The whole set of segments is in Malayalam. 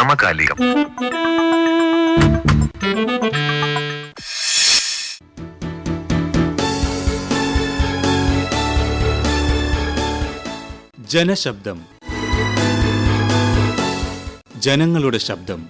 സമകാലികം. ജനശബ്ദം. ജനങ്ങളുടെ ശബ്ദം.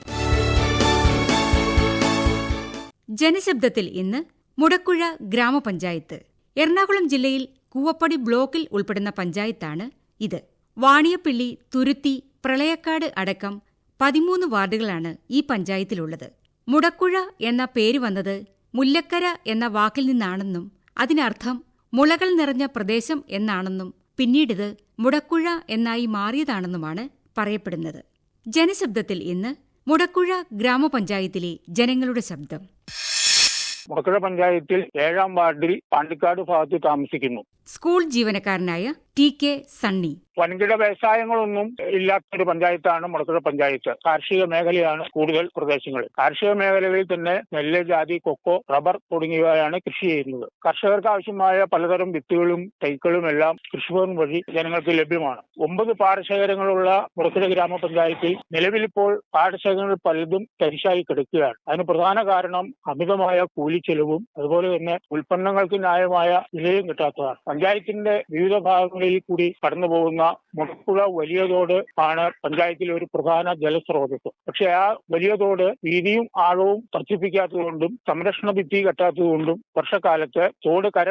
ജനശബ്ദത്തിൽ ഇന്ന് മുടക്കുഴ ഗ്രാമപഞ്ചായത്ത്. എറണാകുളം ജില്ലയിൽ കൂവപ്പടി ബ്ലോക്കിൽ ഉൾപ്പെടുന്ന പഞ്ചായത്താണ് ഇത്. വാണിയപ്പിള്ളി തുരുത്തി പ്രളയക്കാട് അടക്കം പതിമൂന്ന് വാർഡുകളാണ് ഈ പഞ്ചായത്തിലുള്ളത്. മുടക്കുഴ എന്ന പേര് വന്നത് മുല്ലക്കര എന്ന വാക്കിൽ നിന്നാണെന്നും അതിനർത്ഥം മുളകൾ നിറഞ്ഞ പ്രദേശം എന്നാണെന്നും പിന്നീടിത് മുടക്കുഴ എന്നായി മാറിയതാണെന്നുമാണ് പറയപ്പെടുന്നത്. ജനശബ്ദത്തിൽ ഇന്ന് മുടക്കുഴ ഗ്രാമപഞ്ചായത്തിലെ ജനങ്ങളുടെ ശബ്ദം. മുടക്കുഴ പഞ്ചായത്തിൽ ഏഴാം വാർഡിൽ പാണ്ടിക്കാട് ഭാഗത്ത് താമസിക്കുന്നു. സ്കൂൾ ജീവനക്കാരനായ ടി കെ സണ്ണി. വൻകിട വ്യവസായങ്ങളൊന്നും ഇല്ലാത്തൊരു പഞ്ചായത്താണ് മുളക്കുഴ പഞ്ചായത്ത്. കാർഷിക മേഖലയാണ് കൂടുതൽ പ്രദേശങ്ങൾ കാർഷിക മേഖലകളിൽ തന്നെ നെല്ല് ജാതി കൊക്കോ റബ്ബർ തുടങ്ങിയവയാണ് കൃഷി ചെയ്യുന്നത്. കർഷകർക്ക് ആവശ്യമായ പലതരം വിത്തുകളും തൈക്കളും എല്ലാം കൃഷിഭവൻ വഴി ജനങ്ങൾക്ക് ലഭ്യമാണ്. ഒമ്പത് പാടശേഖരങ്ങളുള്ള മുളക്കുഴ ഗ്രാമപഞ്ചായത്തിൽ നിലവിലിപ്പോൾ പാടശേഖരങ്ങൾ പലതും തരിശായി കിടക്കുകയാണ്. അതിന് പ്രധാന കാരണം അമിതമായ കൂലി ചെലവും അതുപോലെ തന്നെ ഉൽപ്പന്നങ്ങൾക്ക് ന്യായമായ വിലയും കിട്ടാത്തതാണ്. പഞ്ചായത്തിന്റെ വിവിധ ഭാഗങ്ങളിൽ കൂടി കടന്നു പോകുന്ന മുടപ്പുഴ വലിയ തോട് ആണ് പഞ്ചായത്തിലെ ഒരു പ്രധാന ജലസ്രോതസ് പക്ഷെ ആ വലിയ തോട് വീതിയും ആഴവും വർദ്ധിപ്പിക്കാത്തതുകൊണ്ടും സംരക്ഷണ ഭിത്തി കെട്ടാത്തതുകൊണ്ടും വർഷക്കാലത്ത് തോട് കര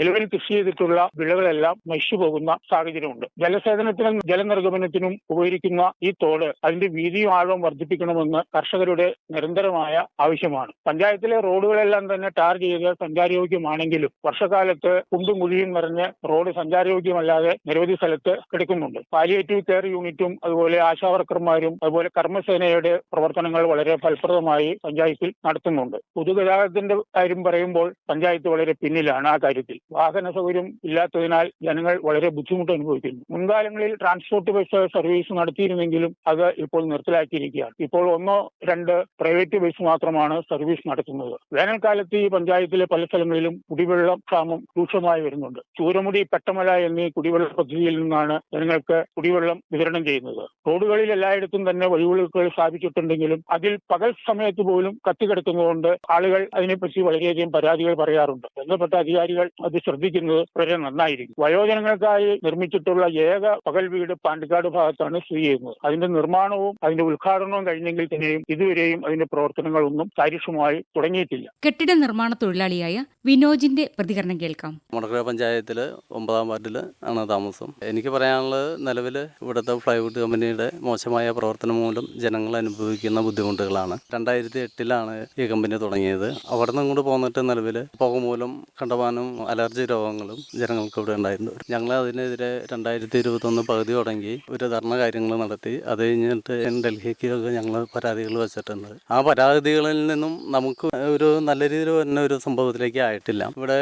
നിലവിൽ കൃഷി ചെയ്തിട്ടുള്ള വിളകളെല്ലാം നശിച്ചുപോകുന്ന സാഹചര്യമുണ്ട്. ജലസേചനത്തിനും ജലനിർഗമനത്തിനും ഉപകരിക്കുന്ന ഈ തോട് അതിന്റെ വീതിയും ആഴവും വർദ്ധിപ്പിക്കണമെന്ന് കർഷകരുടെ നിരന്തരമായ ആവശ്യമാണ്. പഞ്ചായത്തിലെ റോഡുകളെല്ലാം തന്നെ ടാർ ചെയ്ത് സഞ്ചാരയോഗ്യമാണെങ്കിലും വർഷക്കാലത്ത് കുണ്ടും കുഴിയും നിറഞ്ഞ് റോഡ് സഞ്ചാരയോഗ്യമല്ലാതെ നിരവധി സ്ഥലത്ത് കിടക്കുന്നുണ്ട്. പാലിയേറ്റീവ് കെയർ യൂണിറ്റും അതുപോലെ ആശാവർക്കർമാരും അതുപോലെ കർമ്മസേനയുടെ പ്രവർത്തനങ്ങൾ വളരെ ഫലപ്രദമായി പഞ്ചായത്തിൽ നടത്തുന്നുണ്ട്. പൊതുഗതാഗതത്തിന്റെ കാര്യം പറയുമ്പോൾ പഞ്ചായത്ത് വളരെ പിന്നിലാണ് ആ കാര്യത്തിൽ. വാഹന സൗകര്യം ഇല്ലാത്തതിനാൽ ജനങ്ങൾ വളരെ ബുദ്ധിമുട്ട് അനുഭവിക്കുന്നു. മുൻകാലങ്ങളിൽ ട്രാൻസ്പോർട്ട് ബസ് സർവീസ് നടത്തിയിരുന്നെങ്കിലും അത് ഇപ്പോൾ നിർത്തലാക്കിയിരിക്കുകയാണ്. ഇപ്പോൾ ഒന്നോ രണ്ട് പ്രൈവറ്റ് ബസ് മാത്രമാണ് സർവീസ് നടത്തുന്നത്. വേനൽക്കാലത്ത് ഈ പഞ്ചായത്തിലെ പല സ്ഥലങ്ങളിലും കുടിവെള്ള ക്ഷാമം രൂക്ഷമായി വരുന്നുണ്ട്. ചൂരമുടി പെട്ടമല എന്നീ കുടിവെള്ള പദ്ധതിയിൽ നിന്നാണ് ജനങ്ങൾക്ക് കുടിവെള്ളം വിതരണം ചെയ്യുന്നത്. റോഡുകളിൽ എല്ലായിടത്തും തന്നെ വഴിവിളക്കുകൾ സ്ഥാപിച്ചിട്ടുണ്ടെങ്കിലും അതിൽ പകൽ സമയത്ത് പോലും കത്തിക്കിടക്കുന്നതുകൊണ്ട് ആളുകൾ അതിനെപ്പറ്റി വളരെയധികം പരാതികൾ പറയാറുണ്ട്. ബന്ധപ്പെട്ട അധികാരികൾ അത് ശ്രദ്ധിക്കുന്നത് വളരെ നന്നായിരിക്കും. വയോജനങ്ങൾക്കായി നിർമ്മിച്ചിട്ടുള്ള ഏക പകൽ വീട് പാണ്ടിക്കാട് ഭാഗത്താണ് സ്ഥിതി ചെയ്യുന്നത്. അതിന്റെ നിർമ്മാണവും അതിന്റെ ഉദ്ഘാടനവും കഴിഞ്ഞെങ്കിൽ തന്നെയും ഇതുവരെയും അതിന്റെ പ്രവർത്തനങ്ങളൊന്നും കാര്യക്ഷമമായി തുടങ്ങിയിട്ടില്ല. കെട്ടിട നിർമ്മാണ തൊഴിലാളിയായ വിനോജിന്റെ പ്രതികരണം കേൾക്കാം. മുടക്കര പഞ്ചായത്തിൽ ഒമ്പതാം വാർഡിൽ ആണ് താമസം. എനിക്ക് പറയാനുള്ളത് നിലവിൽ ഇവിടുത്തെ പ്ലൈവുഡ് കമ്പനിയുടെ മോശമായ പ്രവർത്തനം മൂലം ജനങ്ങൾ അനുഭവിക്കുന്ന ബുദ്ധിമുട്ടുകളാണ്. രണ്ടായിരത്തി എട്ടിലാണ് ഈ കമ്പനി തുടങ്ങിയത്. അവിടെ നിന്ന് ഇങ്ങോട്ട് പോന്നിട്ട് നിലവിൽ പുക മൂലം കണ്ടമാനം അലർജി രോഗങ്ങളും ജനങ്ങൾക്ക് ഇവിടെ ഉണ്ടായിരുന്നു ഞങ്ങൾ അതിനെതിരെ രണ്ടായിരത്തി ഇരുപത്തൊന്ന് പകുതി തുടങ്ങി ഒരു ധർണ കാര്യങ്ങൾ നടത്തി. അത് കഴിഞ്ഞിട്ട് ഡൽഹിക്കൊക്കെ ഞങ്ങൾ പരാതികൾ വെച്ചിട്ടുണ്ട്. ആ പരാതികളിൽ നിന്നും നമുക്ക് ഒരു നല്ല രീതിയിൽ വരുന്ന ഒരു സംഭവത്തിലേക്ക് ആയിട്ടില്ല. ഇവിടെ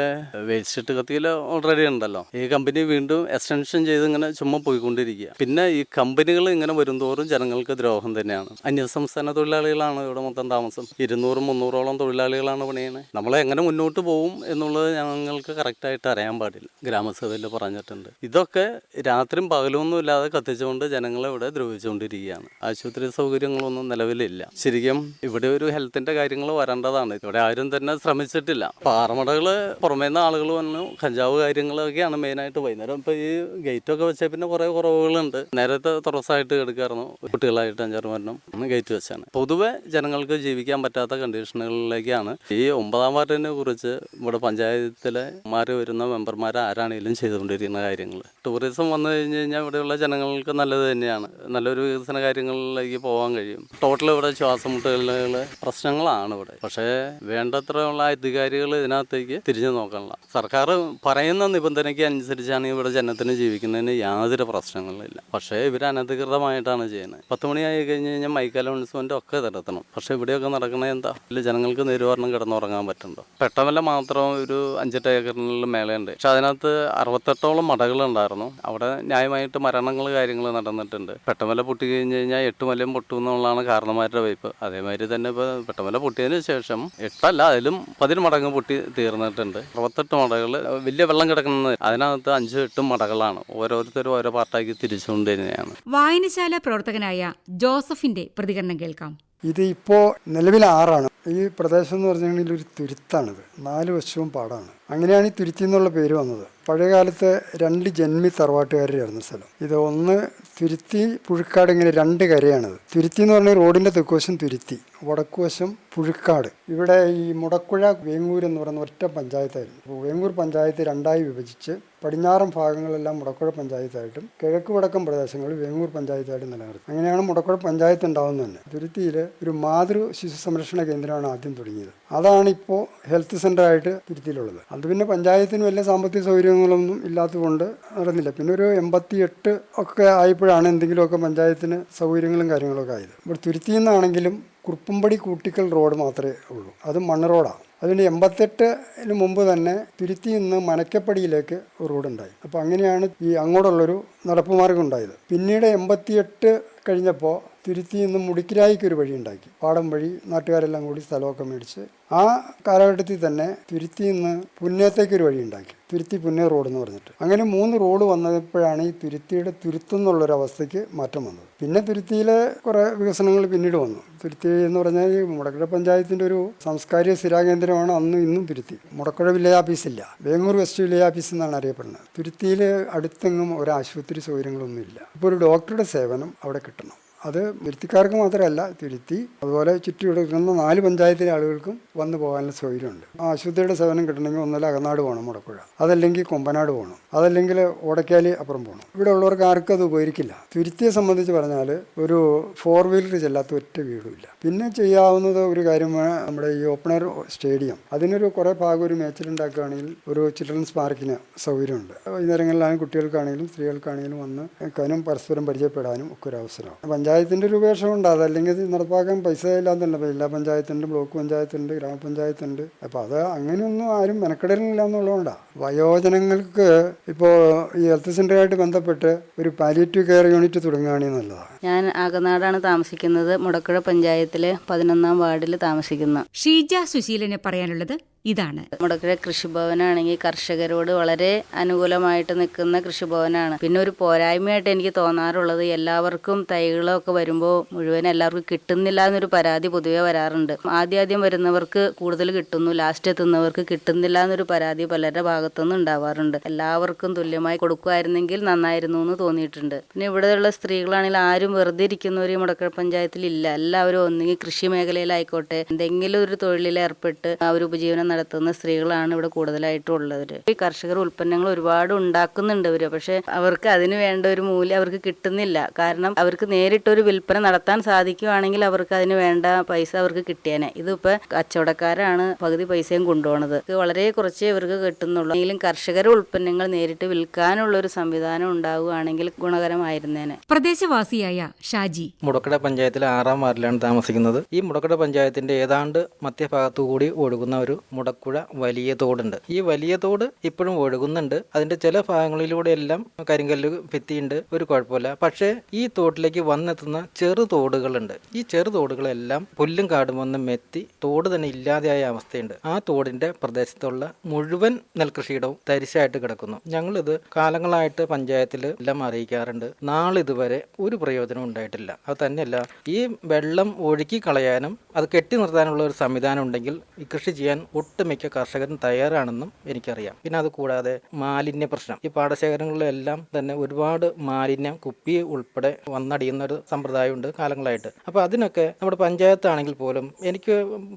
വേസ്റ്റ് കത്തിയിൽ ഓൾറെഡി ഉണ്ടല്ലോ. ഈ കമ്പനി വീണ്ടും എക്സ്റ്റൻഷൻ ചെയ്ത് ഇങ്ങനെ ചുമ്മാ പോയിക്കൊണ്ടിരിക്കുക. പിന്നെ ഈ കമ്പനികൾ ഇങ്ങനെ വരുംതോറും ജനങ്ങൾക്ക് ദ്രോഹം തന്നെയാണ്. അന്യസംസ്ഥാന തൊഴിലാളികളാണ് ഇവിടെ മൊത്തം താമസം. ഇരുന്നൂറും മുന്നൂറോളം തൊഴിലാളികളാണ് പണിയണേ നമ്മൾ എങ്ങനെ മുന്നോട്ട് പോകും എന്നുള്ളത് ഞങ്ങൾക്ക് കറക്റ്റായിട്ട് അറിയാൻ പാടില്ല. ഗ്രാമസഭയിൽ പറഞ്ഞിട്ടുണ്ട്. ഇതൊക്കെ രാത്രിയും പകലൊന്നും ഇല്ലാതെ കത്തിച്ചുകൊണ്ട് ജനങ്ങളെ ഇവിടെ ദ്രോഹിച്ചുകൊണ്ടിരിക്കുകയാണ്. ആശുപത്രി സൗകര്യങ്ങളൊന്നും നിലവിലില്ല. ശരിക്കും ഇവിടെ ഒരു ഹെൽത്തിന്റെ കാര്യങ്ങൾ വരേണ്ടതാണ്. ഇവിടെ ആരും തന്നെ ശ്രമിച്ചിട്ടില്ല. പാറമടകൾ പുറമേ നിന്ന് ആളുകൾ വന്നു കഞ്ചാവ് കാര്യങ്ങളൊക്കെയാണ് മെയിനായിട്ട് വൈകുന്നേരം ഇപ്പൊ ഈ ഗേറ്റ് ഒക്കെ വെച്ചാൽ പിന്നെ കുറെ കുറവുകളുണ്ട്. നേരത്തെ തുറസായിട്ട് കിടക്കായിരുന്നു കുട്ടികളായിട്ട് അഞ്ചാറ് മരണം ഒന്ന് ഗേറ്റ് വെച്ചാണ്. പൊതുവെ ജനങ്ങൾക്ക് ജീവിക്കാൻ പറ്റാത്ത കണ്ടീഷനുകളിലേക്കാണ് ഈ ഒമ്പതാം വാർഡിനെ കുറിച്ച് ഇവിടെ പഞ്ചായത്തിലെ മാറി വരുന്ന മെമ്പർമാർ ആരാണെങ്കിലും ചെയ്തുകൊണ്ടിരിക്കുന്ന കാര്യങ്ങൾ ടൂറിസം വന്നു കഴിഞ്ഞ് കഴിഞ്ഞാൽ ഇവിടെയുള്ള ജനങ്ങൾക്ക് നല്ലത് തന്നെയാണ്. നല്ലൊരു വികസന കാര്യങ്ങളിലേക്ക് പോകാൻ കഴിയും. ടോട്ടൽ ഇവിടെ ശ്വാസമുട്ടലുകൾ പ്രശ്നങ്ങളാണ് ഇവിടെ. പക്ഷേ വേണ്ടത്ര ഉള്ള അധികാരികൾ ഇതിനകത്തേക്ക് തിരിഞ്ഞു നോക്കാനുള്ള സർക്കാർ പറയുന്ന നിബന്ധനയ്ക്ക് അനുസരിച്ചാണ് ഇവിടെ ജനത്തിന് ജീവിക്കുന്നതിന് യാതൊരു പ്രശ്നങ്ങളില്ല പക്ഷേ ഇവർ അനധികൃതമായിട്ടാണ് ചെയ്യുന്നത്. പത്ത് മണിയായി കഴിഞ്ഞ് കഴിഞ്ഞാൽ മൈക്ക് അനൗൺസ്മെന്റ് ഒക്കെ നടത്തണം. പക്ഷേ ഇവിടെയൊക്കെ നടക്കുന്നത് എന്താ? ഇല്ല ജനങ്ങൾക്ക് നിരുവാരണം കിടന്നുറങ്ങാൻ പറ്റുന്നുണ്ടോ? പെട്ടമല്ല മാത്രം ഒരു അഞ്ചെട്ട് ഏക്കറിനുള്ള മേളയുണ്ട്. പക്ഷെ അതിനകത്ത് അറുപത്തെട്ടോളം മടകളുണ്ടായിരുന്നു അവിടെ ന്യായമായിട്ട് മരണങ്ങൾ കാര്യങ്ങൾ നടന്നിട്ടുണ്ട്. പെട്ടമല പൊട്ടി കഴിഞ്ഞ് കഴിഞ്ഞാൽ എട്ട് മലയും പൊട്ടും എന്നുള്ളതാണ് കാരണന്മാരുടെ വയ്പ് അതേമാതിരി തന്നെ ഇപ്പോൾ പെട്ടമല പൊട്ടിയതിന് ശേഷം എട്ടല്ല അതിലും പതിന് മടങ്ങ് പൊട്ടി തീർന്നിട്ടുണ്ട്. അറുപത്തെട്ട് മടകൾ വലിയ വെള്ളം കിടക്കുന്നത് അതിനകത്ത് അഞ്ചും എട്ടും മടകളാണ്. ഓരോരുത്തരും ഓരോ പാർട്ടാക്കി തിരിച്ചുകൊണ്ട് തന്നെയാണ് വായനശാല പ്രവർത്തകനായ ജോസഫിന്റെ പ്രതികരണം കേൾക്കാം. ഇത് ഇപ്പോൾ നിലവിൽ ആറാണ്. ഈ പ്രദേശം എന്ന് പറഞ്ഞിട്ടുണ്ടെങ്കിൽ ഒരു തുരുത്താണിത്. നാല് വശവും പാടാണ്. അങ്ങനെയാണ് ഈ തുരുത്തി എന്നുള്ള പേര് വന്നത്. പഴയകാലത്ത് രണ്ട് ജന്മി തറവാട്ടുകാരായിരുന്നു സ്ഥലം. ഇത് ഒന്ന് തുരുത്തി പുഴുക്കാട് ഇങ്ങനെ രണ്ട് കരയാണത്. തുരുത്തി എന്ന് പറഞ്ഞാൽ റോഡിന്റെ തെക്കുവശം തുരുത്തി വടക്കുവശം പുഴുക്കാട്. ഇവിടെ ഈ മുടക്കുഴ വേങ്ങൂർ എന്ന് പറയുന്ന ഒറ്റ പഞ്ചായത്തായിരുന്നു. അപ്പോൾ വേങ്ങൂർ പഞ്ചായത്ത് രണ്ടായി വിഭജിച്ച് പടിഞ്ഞാറൻ ഭാഗങ്ങളെല്ലാം മുടക്കുഴ പഞ്ചായത്തായിട്ടും കിഴക്ക് വടക്കൻ പ്രദേശങ്ങൾ വേങ്ങൂർ പഞ്ചായത്തായിട്ടും നിലനിർത്തി. അങ്ങനെയാണ് മുടക്കുഴ പഞ്ചായത്ത് ഉണ്ടാവുന്നത് തന്നെ. തുരുത്തിയിൽ ഒരു മാതൃ ശിശു സംരക്ഷണ കേന്ദ്രമാണ് ആദ്യം തുടങ്ങിയത്. അതാണ് ഇപ്പോൾ ഹെൽത്ത് സെന്ററായിട്ട് തുരുത്തിയിലുള്ളത്. അത് പിന്നെ പഞ്ചായത്തിന് വലിയ സാമ്പത്തിക സൗകര്യങ്ങളൊന്നും ഇല്ലാത്തതുകൊണ്ട് നടന്നില്ല പിന്നെ ഒരു എൺപത്തി എട്ട് ഒക്കെ ആയപ്പോഴാണ് എന്തെങ്കിലുമൊക്കെ പഞ്ചായത്തിന് സൗകര്യങ്ങളും കാര്യങ്ങളൊക്കെ ആയത്. ഇവിടെ തുരുത്തി നിന്നാണെങ്കിലും കുറുപ്പുംപടി കൂട്ടിക്കൽ റോഡ് മാത്രമേ ഉള്ളൂ. അത് മണ്ണ് റോഡാണ് അതിന് എൺപത്തെട്ടിന് മുമ്പ് തന്നെ തുരുത്തി നിന്ന് മനക്കപ്പടിയിലേക്ക് റോഡ് റോഡുണ്ടായി. അപ്പോൾ അങ്ങനെയാണ് ഈ അങ്ങോട്ടുള്ളൊരു നടപ്പുമാർഗം ഉണ്ടായത്. പിന്നീട് എൺപത്തിയെട്ട് കഴിഞ്ഞപ്പോൾ തുരുത്തി നിന്ന് മുടിക്കിരായിക്ക് ഒരു വഴി ഉണ്ടാക്കി പാടം വഴി നാട്ടുകാരെല്ലാം കൂടി സ്ഥലമൊക്കെ മേടിച്ച് ആ കാലഘട്ടത്തിൽ തന്നെ തിരുത്തി നിന്ന് പുന്നേത്തേക്ക് ഒരു വഴി ഉണ്ടാക്കി തുരുത്തി പുന്നേ റോഡ് എന്ന് പറഞ്ഞിട്ട്. അങ്ങനെ മൂന്ന് റോഡ് വന്നപ്പോഴാണ് ഈ തുരുത്തിയുടെ തുരുത്തെന്നുള്ളൊരു അവസ്ഥയ്ക്ക് മാറ്റം വന്നത്. പിന്നെ തുരുത്തിയിലെ കുറേ വികസനങ്ങൾ പിന്നീട് വന്നു. തുരുത്തി എന്ന് പറഞ്ഞാൽ ഈ മുടക്കുഴ പഞ്ചായത്തിന്റെ ഒരു സാംസ്കാരിക സ്ഥിരാകേന്ദ്രമാണ് അന്നും ഇന്നും തുരുത്തി. മുടക്കുഴ വില്ലേജ് ഓഫീസില്ല വേങ്ങൂർ വെസ്റ്റ് വില്ലേജ് ഓഫീസ് എന്നാണ് അറിയപ്പെടുന്നത്. തുരുത്തിയിൽ അടുത്തെങ്ങും ഒരു ആശുപത്രി സൗകര്യങ്ങളൊന്നുമില്ല. ഇപ്പോൾ ഒരു ഡോക്ടറുടെ സേവനം അവിടെ കിട്ടണം. അത് തിരുത്തിക്കാർക്ക് മാത്രമല്ല തിരുത്തി അതുപോലെ ചുറ്റി കിടക്കുന്ന നാല് പഞ്ചായത്തിലെ ആളുകൾക്കും വന്നു പോകാനുള്ള സൗകര്യമുണ്ട്. ആശുപത്രിയുടെ സേവനം കിട്ടണമെങ്കിൽ ഒന്നല്ല അകനാട് പോകണം മുടപ്പുഴ അതല്ലെങ്കിൽ കൊമ്പനാട് പോകണം. അതല്ലെങ്കിൽ ഓടക്കാലി അപ്പുറം പോകണം. ഇവിടെ ഉള്ളവർക്ക് ആർക്കും അത് ഉപകരിക്കില്ല. തിരുത്തിയെ സംബന്ധിച്ച് പറഞ്ഞാൽ ഒരു ഫോർ വീലർ ചെല്ലാത്ത ഒറ്റ വീടുമില്ല പിന്നെ ചെയ്യാവുന്നത് ഒരു കാര്യമാണ് നമ്മുടെ ഈ ഓപ്പണർ സ്റ്റേഡിയം അതിനൊരു കുറേ ഭാഗം ഒരു മേച്ചിലുണ്ടാക്കുകയാണെങ്കിൽ ഒരു ചിൽഡ്രൻസ് പാർക്കിന് സൗകര്യമുണ്ട്. വൈകുന്നേരങ്ങളിലാണെങ്കിൽ കുട്ടികൾക്കാണെങ്കിലും സ്ത്രീകൾക്കാണെങ്കിലും വന്ന് നിൽക്കാനും പരസ്പരം പരിചയപ്പെടാനും ഒക്കെ ഒരു അവസരമാണ്. പഞ്ചായത്തിന്റെ ഒരു ഉപേക്ഷമുണ്ട് അതല്ലെങ്കിൽ ഇത് നടപ്പാക്കാൻ പൈസ അപ്പോൾ ജില്ലാ പഞ്ചായത്തുണ്ട് ബ്ലോക്ക് പഞ്ചായത്തുണ്ട് ഗ്രാമപഞ്ചായത്തുണ്ട് അപ്പോൾ അത് അങ്ങനെയൊന്നും ആരും മെനക്കെടലില്ല എന്നുള്ളതുകൊണ്ടാണ് വയോജനങ്ങൾക്ക് ഇപ്പോൾ ഈ ഹെൽത്ത് സെന്ററുമായിട്ട് ബന്ധപ്പെട്ട് ഒരു പാലിയേറ്റീവ് കെയർ യൂണിറ്റ് തുടങ്ങുകയാണെങ്കിൽ നല്ലതാണ് ഞാൻ അകനാടാണ് താമസിക്കുന്നത്. മുടക്കുഴ പഞ്ചായത്തിലെ പതിനൊന്നാം വാർഡിൽ താമസിക്കുന്ന. ഷീജ സുശീലന് പറയാനുള്ളത് ഇതാണ്. നമ്മുടെ കൃഷിഭവനാണെങ്കിൽ കർഷകരോട് വളരെ അനുകൂലമായിട്ട് നിൽക്കുന്ന കൃഷിഭവനാണ്. പിന്നെ ഒരു പോരായ്മയായിട്ട് എനിക്ക് തോന്നാറുള്ളത് എല്ലാവർക്കും തൈകളൊക്കെ വരുമ്പോൾ മുഴുവൻ എല്ലാവർക്കും കിട്ടുന്നില്ല എന്നൊരു പരാതി പൊതുവേ വരാറുണ്ട്. ആദ്യാദ്യം വരുന്നവർക്ക് കൂടുതൽ കിട്ടുന്നു ലാസ്റ്റ് എത്തുന്നവർക്ക് കിട്ടുന്നില്ല എന്നൊരു പരാതി പലരുടെ ഭാഗത്തുനിന്ന് ഉണ്ടാവാറുണ്ട്. എല്ലാവർക്കും തുല്യമായി കൊടുക്കുമായിരുന്നെങ്കിൽ നന്നായിരുന്നു എന്ന് തോന്നിയിട്ടുണ്ട്. പിന്നെ ഇവിടെയുള്ള സ്ത്രീകളാണെങ്കിൽ ആരും വെറുതെ ഇരിക്കുന്നവർ ഈ മുടക്കൽ പഞ്ചായത്തിൽ ഇല്ല. എല്ലാവരും ഒന്നുകിൽ കൃഷി മേഖലയിലായിക്കോട്ടെ എന്തെങ്കിലും ഒരു തൊഴിലിൽ ഏർപ്പെട്ട് ആ ഒരു ഉപജീവനം നടത്തുന്ന സ്ത്രീകളാണ് ഇവിടെ കൂടുതലായിട്ടും ഉള്ളവർ ഈ കർഷകർ ഉൽപ്പന്നങ്ങൾ ഒരുപാട് ഉണ്ടാക്കുന്നുണ്ട് ഇവർ. പക്ഷെ അവർക്ക് അതിന് വേണ്ട ഒരു മൂല്യം അവർക്ക് കിട്ടുന്നില്ല. കാരണം അവർക്ക് നേരിട്ടൊരു വിൽപ്പന നടത്താൻ സാധിക്കുവാണെങ്കിൽ അവർക്ക് അതിന് വേണ്ട പൈസ അവർക്ക് കിട്ടിയേനെ. ഇതിപ്പോ കച്ചവടക്കാരാണ് പകുതി പൈസയും കൊണ്ടുപോകുന്നത് ഇത് വളരെ കുറച്ചേ ഇവർക്ക് കിട്ടുന്നുള്ളൂ. എങ്കിലും കർഷകർ ഉൽപ്പന്നങ്ങൾ നേരിട്ട് വിൽക്കാനുള്ള ഒരു സംവിധാനം ഉണ്ടാവുകയാണെങ്കിൽ ഗുണകരമായിരുന്നേനെ. പ്രദേശവാസിയായ ഷാജി. മുടക്കട പഞ്ചായത്തിലെ ആറാം വാർഡിലാണ് താമസിക്കുന്നത്. ഈ മുടക്കട പഞ്ചായത്തിന്റെ ഏതാണ്ട് മധ്യഭാഗത്തു കൂടി ഒഴുകുന്ന ഒരു മുടക്കുഴ വലിയ തോടുണ്ട്. ഈ വലിയ തോട് ഇപ്പോഴും ഒഴുകുന്നുണ്ട്. അതിന്റെ ചില ഭാഗങ്ങളിലൂടെ എല്ലാം കരിങ്കല്ല് ഭിത്തിയുണ്ട്. ഒരു കുഴപ്പമില്ല. പക്ഷേ ഈ തോട്ടിലേക്ക് വന്നെത്തുന്ന ചെറു തോടുകളുണ്ട്. ഈ ചെറു തോടുകളെല്ലാം പുല്ലും കാടും വന്ന് മെത്തി തോട് തന്നെ ഇല്ലാതെയായ അവസ്ഥയുണ്ട്. ആ തോടിന്റെ പ്രദേശത്തുള്ള മുഴുവൻ നെൽകൃഷിയിടവും തരിശായിട്ട് കിടക്കുന്നു. ഞങ്ങളിത് കാലങ്ങളായിട്ട് പഞ്ചായത്തിൽ എല്ലാം അറിയിക്കാറുണ്ട്. നാളിതുവരെ ഒരു പ്രയോജനം ഉണ്ടായിട്ടില്ല. അത് തന്നെയല്ല ഈ വെള്ളം ഒഴുക്കി കളയാനും അത് കെട്ടി നിർത്താനുള്ള ഒരു സംവിധാനം ഉണ്ടെങ്കിൽ ഈ കൃഷി ചെയ്യാൻ ഒട്ടുമിക്ക കർഷകരും തയ്യാറാണെന്നും എനിക്കറിയാം. പിന്നെ അത് കൂടാതെ മാലിന്യ പ്രശ്നം. ഈ പാടശേഖരങ്ങളിലെല്ലാം തന്നെ ഒരുപാട് മാലിന്യം കുപ്പി ഉൾപ്പെടെ വന്നടിയുന്ന ഒരു സമ്പ്രദായമുണ്ട് കാലങ്ങളായിട്ട്. അപ്പോൾ അതിനൊക്കെ നമ്മുടെ പഞ്ചായത്താണെങ്കിൽ പോലും എനിക്ക്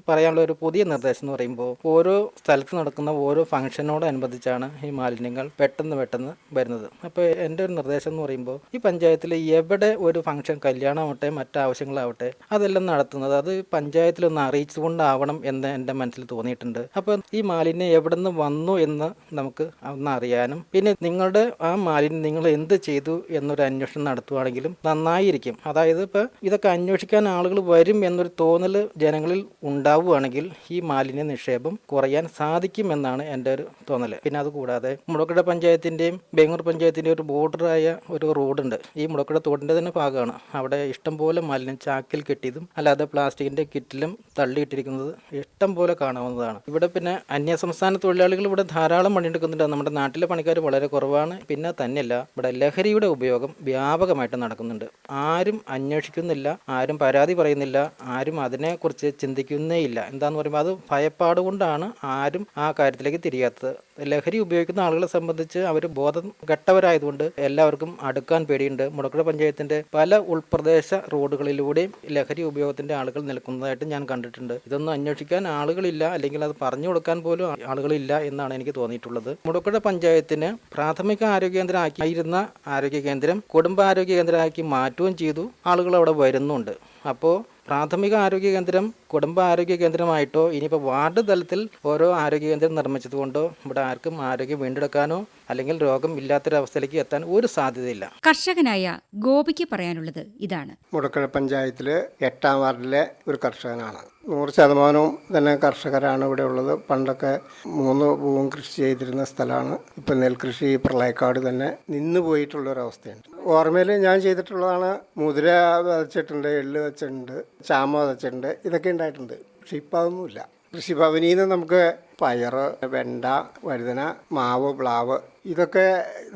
പറയാനുള്ള ഒരു പുതിയ നിർദ്ദേശം എന്ന് പറയുമ്പോൾ ഓരോ സ്ഥലത്ത് നടക്കുന്ന ഓരോ ഫംഗ്ഷനോടനുബന്ധിച്ചാണ് ഈ മാലിന്യങ്ങൾ പെട്ടെന്ന് പെട്ടെന്ന് വരുന്നത്. അപ്പോൾ എന്റെ ഒരു നിർദ്ദേശം എന്ന് പറയുമ്പോൾ ഈ പഞ്ചായത്തിൽ എവിടെ ഒരു ഫംഗ്ഷൻ കല്യാണമാവട്ടെ മറ്റാവശ്യങ്ങളാവട്ടെ അതെല്ലാം നടത്തുന്നത് അത് പഞ്ചായത്തിലൊന്ന് അറിയിച്ചുകൊണ്ടാവണം എന്ന് എന്റെ മനസ്സിൽ തോന്നിയിട്ടുണ്ട്. അപ്പോൾ ഈ മാലിന്യം എവിടെ നിന്ന് വന്നു എന്ന് നമുക്ക് ഒന്ന് അറിയാനും പിന്നെ നിങ്ങളുടെ ആ മാലിന്യം നിങ്ങൾ എന്ത് ചെയ്തു എന്നൊരു അന്വേഷണം നടത്തുവാണെങ്കിലും നന്നായിരിക്കും. അതായത് ഇപ്പോൾ ഇതൊക്കെ അന്വേഷിക്കാൻ ആളുകൾ വരും എന്നൊരു തോന്നൽ ജനങ്ങളിൽ ഉണ്ടാവുകയാണെങ്കിൽ ഈ മാലിന്യ നിക്ഷേപം കുറയാൻ സാധിക്കുമെന്നാണ് എന്റെ ഒരു തോന്നൽ പിന്നെ അതുകൂടാതെ മുടക്കട പഞ്ചായത്തിന്റെയും ബേങ്ങൂർ പഞ്ചായത്തിന്റെയും ഒരു ബോർഡറായ ഒരു റോഡുണ്ട്. ഈ മുടക്കട തോടിന്റെ തന്നെ ഭാഗമാണ്. അവിടെ ഇഷ്ടംപോലെ മാലിന്യം ചാക്കിൽ കെട്ടിയതും അല്ലാതെ പ്ലാസ്റ്റിക്കിന്റെ കിറ്റിലും തള്ളിയിട്ടിരിക്കുന്നത് ഇഷ്ടംപോലെ കാണാവുന്നതാണ്. ഇവിടെ പിന്നെ അന്യസംസ്ഥാന തൊഴിലാളികൾ ഇവിടെ ധാരാളം പണിയെടുക്കുന്നുണ്ട്. നമ്മുടെ നാട്ടിലെ പണിക്കാർ വളരെ കുറവാണ്. പിന്നെ തന്നെയല്ല ഇവിടെ ലഹരിയുടെ ഉപയോഗം വ്യാപകമായിട്ട് നടക്കുന്നുണ്ട്. ആരും അന്വേഷിക്കുന്നില്ല ആരും പരാതി പറയുന്നില്ല ആരും അതിനെക്കുറിച്ച് ചിന്തിക്കുന്നേ ഇല്ല എന്താന്ന് പറയുമ്പോൾ അത് ഭയപ്പാട് കൊണ്ടാണ് ആരും ആ കാര്യത്തിലേക്ക് തിരിയാത്തത്. ലഹരി ഉപയോഗിക്കുന്ന ആളുകളെ സംബന്ധിച്ച് അവർ ബോധം ഘട്ടവരായതുകൊണ്ട് എല്ലാവർക്കും അടുക്കാൻ പേടിയുണ്ട്. മുടക്കുഴ പഞ്ചായത്തിന്റെ പല ഉൾപ്രദേശ റോഡുകളിലൂടെയും ലഹരി ഉപയോഗത്തിന്റെ ആളുകൾ നിൽക്കുന്നതായിട്ട് ഞാൻ കണ്ടിട്ടുണ്ട്. ഇതൊന്നും അന്വേഷിക്കാൻ ആളുകളില്ല അല്ലെങ്കിൽ അത് പറഞ്ഞു കൊടുക്കാൻ പോലും ആളുകളില്ല എന്നാണ് എനിക്ക് തോന്നിയിട്ടുള്ളത്. മുടക്കുഴ പഞ്ചായത്തിന് പ്രാഥമിക ആരോഗ്യ കേന്ദ്രം ആക്കിയിരുന്ന ആരോഗ്യ കേന്ദ്രം കുടുംബാരോഗ്യ കേന്ദ്രമാക്കി മാറ്റുകയും ചെയ്തു. ആളുകൾ അവിടെ വരുന്നുണ്ട്. അപ്പോൾ പ്രാഥമിക ആരോഗ്യ കേന്ദ്രം കുടുംബ ആരോഗ്യ കേന്ദ്രമായിട്ടോ ഇനിയിപ്പോൾ വാർഡ് തലത്തിൽ ഓരോ ആരോഗ്യ കേന്ദ്രം നിർമ്മിച്ചതുകൊണ്ടോ ഇവിടെ ആർക്കും ആരോഗ്യം വീണ്ടെടുക്കാനോ അല്ലെങ്കിൽ രോഗം ഇല്ലാത്തൊരവസ്ഥയിലേക്ക് എത്താൻ ഒരു സാധ്യതയില്ല. കർഷകനായ ഗോപിക്ക് പറയാനുള്ളത് ഇതാണ്. മുടക്കഴ പഞ്ചായത്തിലെ എട്ടാം വാർഡിലെ ഒരു കർഷകനാണ്. നൂറ് ശതമാനവും തന്നെ കർഷകരാണ് ഇവിടെ ഉള്ളത്. പണ്ടൊക്കെ മൂന്ന് പൂവും കൃഷി ചെയ്തിരുന്ന സ്ഥലമാണ്. ഇപ്പം നെൽകൃഷി പ്രളയക്കാട് തന്നെ നിന്ന് പോയിട്ടുള്ള ഒരു അവസ്ഥയുണ്ട് ഓർമ്മയിൽ ഞാൻ ചെയ്തിട്ടുള്ളതാണ് മുതിര വെച്ചിട്ടുണ്ട് എള്ള് വെച്ചിട്ടുണ്ട് ചാമ വെച്ചിട്ടുണ്ട് ഇതൊക്കെ ഉണ്ടായിട്ടുണ്ട്. പക്ഷെ ഇപ്പം അതൊന്നുമില്ല. കൃഷിഭവനിൽ നിന്ന് നമുക്ക് പയറ് വെണ്ട വഴുതന മാവ് പ്ലാവ് ഇതൊക്കെ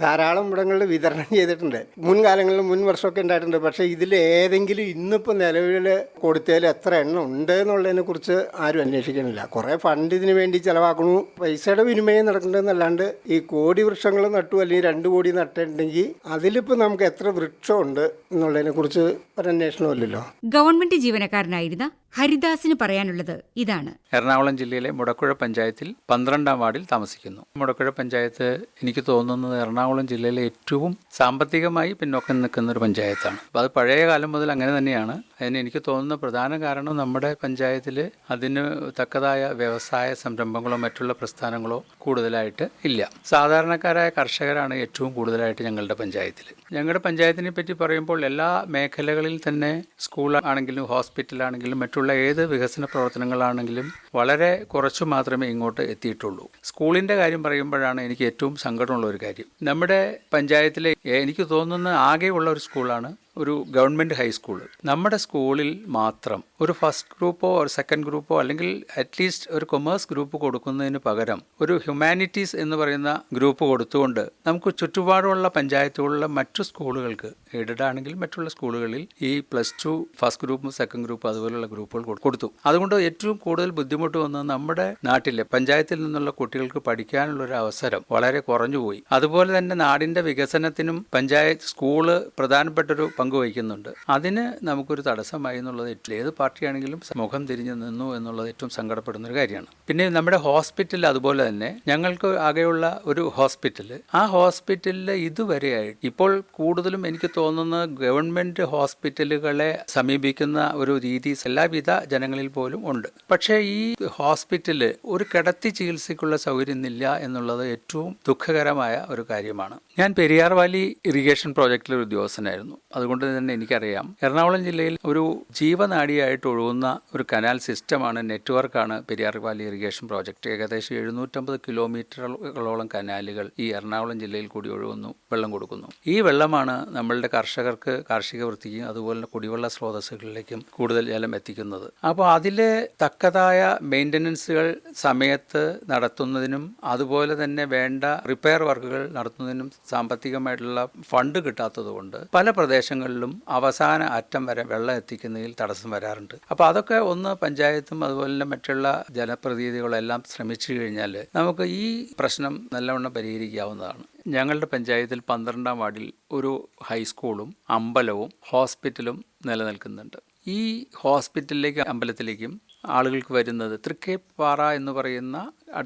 ധാരാളം ഇടങ്ങളിൽ വിതരണം ചെയ്തിട്ടുണ്ട്. മുൻകാലങ്ങളിൽ മുൻ വർഷമൊക്കെ ഉണ്ടായിട്ടുണ്ട്. പക്ഷേ ഇതിൽ ഏതെങ്കിലും ഇന്നിപ്പോൾ നിലവിൽ കൊടുത്തതിൽ എത്ര എണ്ണം ഉണ്ട് എന്നുള്ളതിനെ കുറിച്ച് ആരും അന്വേഷിക്കണില്ല. കുറേ ഫണ്ട് ഇതിന് വേണ്ടി ചിലവാക്കണു. പൈസയുടെ വിനിമയം നടക്കേണ്ടതെന്നല്ലാണ്ട് ഈ കോടി വൃക്ഷങ്ങൾ നട്ടു അല്ലെങ്കിൽ രണ്ട് കോടി നട്ടിട്ടുണ്ടെങ്കിൽ അതിലിപ്പോൾ നമുക്ക് എത്ര വൃക്ഷമുണ്ട് എന്നുള്ളതിനെ കുറിച്ച് ഒരു അന്വേഷണമില്ലല്ലോ ഗവൺമെന്റ് ജീവനക്കാരനായിരുന്ന ഹരിദാസിന് പറയാനുള്ളത് ഇതാണ്. എറണാകുളം ജില്ലയിലെ മുടക്കുഴ പഞ്ചായത്തിൽ പന്ത്രണ്ടാം വാർഡിൽ താമസിക്കുന്നു. മുടക്കുഴ പഞ്ചായത്ത് എനിക്ക് തോന്നുന്നത് എറണാകുളം ജില്ലയിലെ ഏറ്റവും സാമ്പത്തികമായി പിന്നോക്കം നിൽക്കുന്ന ഒരു പഞ്ചായത്താണ്. അപ്പോൾ അത് പഴയ കാലം മുതൽ അങ്ങനെ തന്നെയാണ്. അതിന് എനിക്ക് തോന്നുന്ന പ്രധാന കാരണം നമ്മുടെ പഞ്ചായത്തിൽ അതിന് തക്കതായ വ്യവസായ സംരംഭങ്ങളോ മറ്റുള്ള പ്രസ്ഥാനങ്ങളോ കൂടുതലായിട്ട് ഇല്ല. സാധാരണക്കാരായ കർഷകരാണ് ഏറ്റവും കൂടുതലായിട്ട് ഞങ്ങളുടെ പഞ്ചായത്തിൽ. ഞങ്ങളുടെ പഞ്ചായത്തിനെ പറ്റി പറയുമ്പോൾ എല്ലാ മേഖലകളിൽ തന്നെ സ്കൂൾ ആണെങ്കിലും ഹോസ്പിറ്റലാണെങ്കിലും മറ്റുള്ള ഏത് വികസന പ്രവർത്തനങ്ങളാണെങ്കിലും വളരെ കുറച്ചു മാത്രമേ ഇങ്ങോട്ട് എത്തിയിട്ടുള്ളൂ. സ്കൂളിന്റെ കാര്യം പറയുമ്പോഴാണ് എനിക്ക് ഏറ്റവും സങ്കടമുള്ള ഒരു കാര്യം. നമ്മുടെ പഞ്ചായത്തിലെ എനിക്ക് തോന്നുന്ന ആകെയുള്ള ഒരു സ്കൂളാണ് ഒരു ഗവൺമെന്റ് ഹൈസ്കൂൾ നമ്മുടെ സ്കൂളിൽ മാത്രം ഒരു ഫസ്റ്റ് ഗ്രൂപ്പോ ഒരു സെക്കൻഡ് ഗ്രൂപ്പോ അല്ലെങ്കിൽ അറ്റ്ലീസ്റ്റ് ഒരു കൊമേഴ്സ് ഗ്രൂപ്പ് കൊടുക്കുന്നതിന് പകരം ഒരു ഹ്യൂമാനിറ്റീസ് എന്ന് പറയുന്ന ഗ്രൂപ്പ് കൊടുത്തുകൊണ്ട് നമുക്ക് ചുറ്റുപാടുമുള്ള പഞ്ചായത്തുകളിലെ മറ്റു സ്കൂളുകൾക്ക് എയ്ഡഡ് ആണെങ്കിൽ മറ്റുള്ള സ്കൂളുകളിൽ ഈ പ്ലസ് ടു ഫസ്റ്റ് ഗ്രൂപ്പും സെക്കൻഡ് ഗ്രൂപ്പും അതുപോലുള്ള ഗ്രൂപ്പുകൾ കൊടുത്തു. അതുകൊണ്ട് ഏറ്റവും കൂടുതൽ ബുദ്ധിമുട്ട് വന്നത് നമ്മുടെ നാട്ടിലെ പഞ്ചായത്തിൽ നിന്നുള്ള കുട്ടികൾക്ക് പഠിക്കാനുള്ള ഒരു അവസരം വളരെ കുറഞ്ഞുപോയി. അതുപോലെ തന്നെ നാടിന്റെ വികസനത്തിനും പഞ്ചായത്ത് സ്കൂൾ പ്രധാനപ്പെട്ടൊരു പങ്ക് വഹിക്കുന്നുണ്ട് അതിന് നമുക്കൊരു തടസ്സമായി എന്നുള്ളത് ഏത് പാർട്ടിയാണെങ്കിലും മുഖം തിരിഞ്ഞു നിന്നു എന്നുള്ളത് ഏറ്റവും സങ്കടപ്പെടുന്ന ഒരു കാര്യമാണ്. പിന്നെ നമ്മുടെ ഹോസ്പിറ്റൽ അതുപോലെ തന്നെ ഞങ്ങൾക്ക് ആകെയുള്ള ഒരു ഹോസ്പിറ്റൽ ആ ഹോസ്പിറ്റലിൽ ഇതുവരെയായിട്ട് ഇപ്പോൾ കൂടുതലും എനിക്ക് തോന്നുന്ന ഗവൺമെന്റ് ഹോസ്പിറ്റലുകളെ സമീപിക്കുന്ന ഒരു രീതി എല്ലാവിധ ജനങ്ങളിൽ പോലും ഉണ്ട്. പക്ഷേ ഈ ഹോസ്പിറ്റൽ ഒരു കിടത്തി ചികിത്സയ്ക്കുള്ള സൗകര്യം ഇല്ല എന്നുള്ളത് ഏറ്റവും ദുഃഖകരമായ ഒരു കാര്യമാണ്. ഞാൻ പെരിയാർ വാലി ഇറിഗേഷൻ പ്രോജക്റ്റിലെ ഒരു ഉദ്യോഗസ്ഥനായിരുന്നു. അതുകൊണ്ട് തന്നെ എനിക്കറിയാം. എറണാകുളം ജില്ലയിൽ ഒരു ജീവനാഡിയായിട്ട് ഒഴുകുന്ന ഒരു കനാൽ സിസ്റ്റമാണ് നെറ്റ്വർക്കാണ് പെരിയാർ വാലി ഇറിഗേഷൻ പ്രോജക്റ്റ്. ഏകദേശം എഴുന്നൂറ്റമ്പത് കിലോമീറ്ററുകളോളം കനാലുകൾ ഈ എറണാകുളം ജില്ലയിൽ കൂടി ഒഴുകുന്നു വെള്ളം കൊടുക്കുന്നു. ഈ വെള്ളമാണ് നമ്മളുടെ കർഷകർക്ക് കാർഷിക വൃത്തിക്കും അതുപോലെ കുടിവെള്ള സ്രോതസ്സുകളിലേക്കും കൂടുതൽ ജലം എത്തിക്കുന്നത്. അപ്പോൾ അതിലെ തക്കതായ മെയിന്റനൻസുകൾ സമയത്ത് നടത്തുന്നതിനും അതുപോലെ തന്നെ വേണ്ട റിപ്പയർ വർക്കുകൾ നടത്തുന്നതിനും സാമ്പത്തികമായിട്ടുള്ള ഫണ്ട് കിട്ടാത്തതുകൊണ്ട് പല പ്രദേശങ്ങളിലും അവസാന അറ്റം വരെ വെള്ളം എത്തിക്കുന്നതിൽ തടസ്സം വരാറുണ്ട്. അപ്പോൾ അതൊക്കെ ഒന്ന് പഞ്ചായത്തും അതുപോലെ തന്നെ മറ്റുള്ള ജനപ്രതിനിധികളെല്ലാം ശ്രമിച്ചു കഴിഞ്ഞാൽ നമുക്ക് ഈ പ്രശ്നം നല്ലവണ്ണം പരിഹരിക്കാവുന്നതാണ്. ഞങ്ങളുടെ പഞ്ചായത്തിൽ പന്ത്രണ്ടാം വാർഡിൽ ഒരു ഹൈസ്കൂളും അമ്പലവും ഹോസ്പിറ്റലും നിലനിൽക്കുന്നുണ്ട്. ഈ ഹോസ്പിറ്റലിലേക്കും അമ്പലത്തിലേക്കും ആളുകൾക്ക് വരുന്നത് തൃക്കേപ്പാറ എന്ന് പറയുന്ന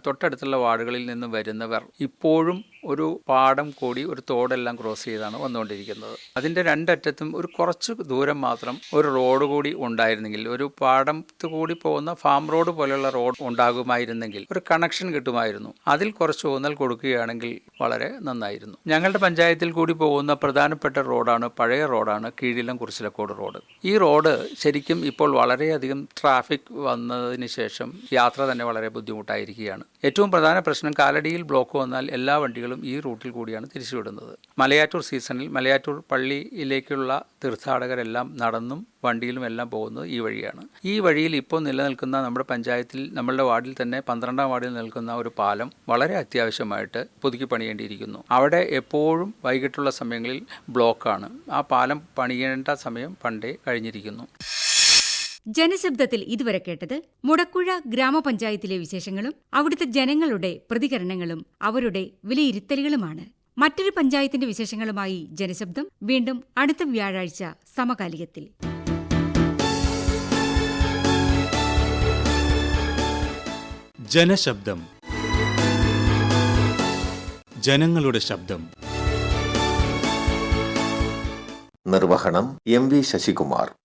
തൊട്ടടുത്തുള്ള വാർഡുകളിൽ നിന്ന് വരുന്നവർ ഇപ്പോഴും ഒരു പാടം കൂടി ഒരു തോടെല്ലാം ക്രോസ് ചെയ്താണ് വന്നുകൊണ്ടിരിക്കുന്നത്. അതിന്റെ രണ്ടറ്റത്തും ഒരു കുറച്ച് ദൂരം മാത്രം ഒരു റോഡ് കൂടി ഉണ്ടായിരുന്നെങ്കിൽ ഒരു പാടത്ത് കൂടി പോകുന്ന ഫാം റോഡ് പോലെയുള്ള റോഡ് ഉണ്ടാകുമായിരുന്നെങ്കിൽ ഒരു കണക്ഷൻ കിട്ടുമായിരുന്നു. അതിൽ കുറച്ച് ഊന്നൽ കൊടുക്കുകയാണെങ്കിൽ വളരെ നന്നായിരുന്നു. ഞങ്ങളുടെ പഞ്ചായത്തിൽ കൂടി പോകുന്ന പ്രധാനപ്പെട്ട റോഡാണ് പഴയ റോഡാണ് കീഴിലം കുറിച്ചിലക്കോട് റോഡ്. ഈ റോഡ് ശരിക്കും ഇപ്പോൾ വളരെയധികം ട്രാഫിക് വന്നതിന് ശേഷം യാത്ര തന്നെ വളരെ ബുദ്ധിമുട്ടായിരിക്കുകയാണ് ഏറ്റവും പ്രധാന പ്രശ്നം കാലടിയിൽ ബ്ലോക്ക് വന്നാൽ എല്ലാ വണ്ടികളും ഈ റൂട്ടിൽ കൂടിയാണ് തിരിച്ചുവിടുന്നത്. മലയാറ്റൂർ സീസണിൽ മലയാറ്റൂർ പള്ളിയിലേക്കുള്ള തീർത്ഥാടകരെല്ലാം നടന്നും വണ്ടിയിലും എല്ലാം പോകുന്നത് ഈ വഴിയാണ്. ഈ വഴിയിൽ ഇപ്പോൾ നിലനിൽക്കുന്ന നമ്മുടെ പഞ്ചായത്തിൽ നമ്മളുടെ വാർഡിൽ തന്നെ പന്ത്രണ്ടാം വാർഡിൽ നിൽക്കുന്ന ഒരു പാലം വളരെ അത്യാവശ്യമായിട്ട് പുതുക്കി പണിയേണ്ടിയിരിക്കുന്നു. അവിടെ എപ്പോഴും വൈകിട്ടുള്ള സമയങ്ങളിൽ ബ്ലോക്കാണ് ആ പാലം പണിയേണ്ട സമയം പണ്ടേ കഴിഞ്ഞിരിക്കുന്നു. ജനശബ്ദത്തിൽ ഇതുവരെ കേട്ടത് മുടക്കുഴ ഗ്രാമപഞ്ചായത്തിലെ വിശേഷങ്ങളും അവിടുത്തെ ജനങ്ങളുടെ പ്രതികരണങ്ങളും അവരുടെ വിലയിരുത്തലുകളുമാണ്. മറ്റൊരു പഞ്ചായത്തിന്റെ വിശേഷങ്ങളുമായി ജനശബ്ദം വീണ്ടും അടുത്ത വ്യാഴാഴ്ച സമകാലികത്തിൽ. ജനശബ്ദം. ജനങ്ങളുടെ ശബ്ദം. നിർവഹണം എം വി ശശികുമാർ.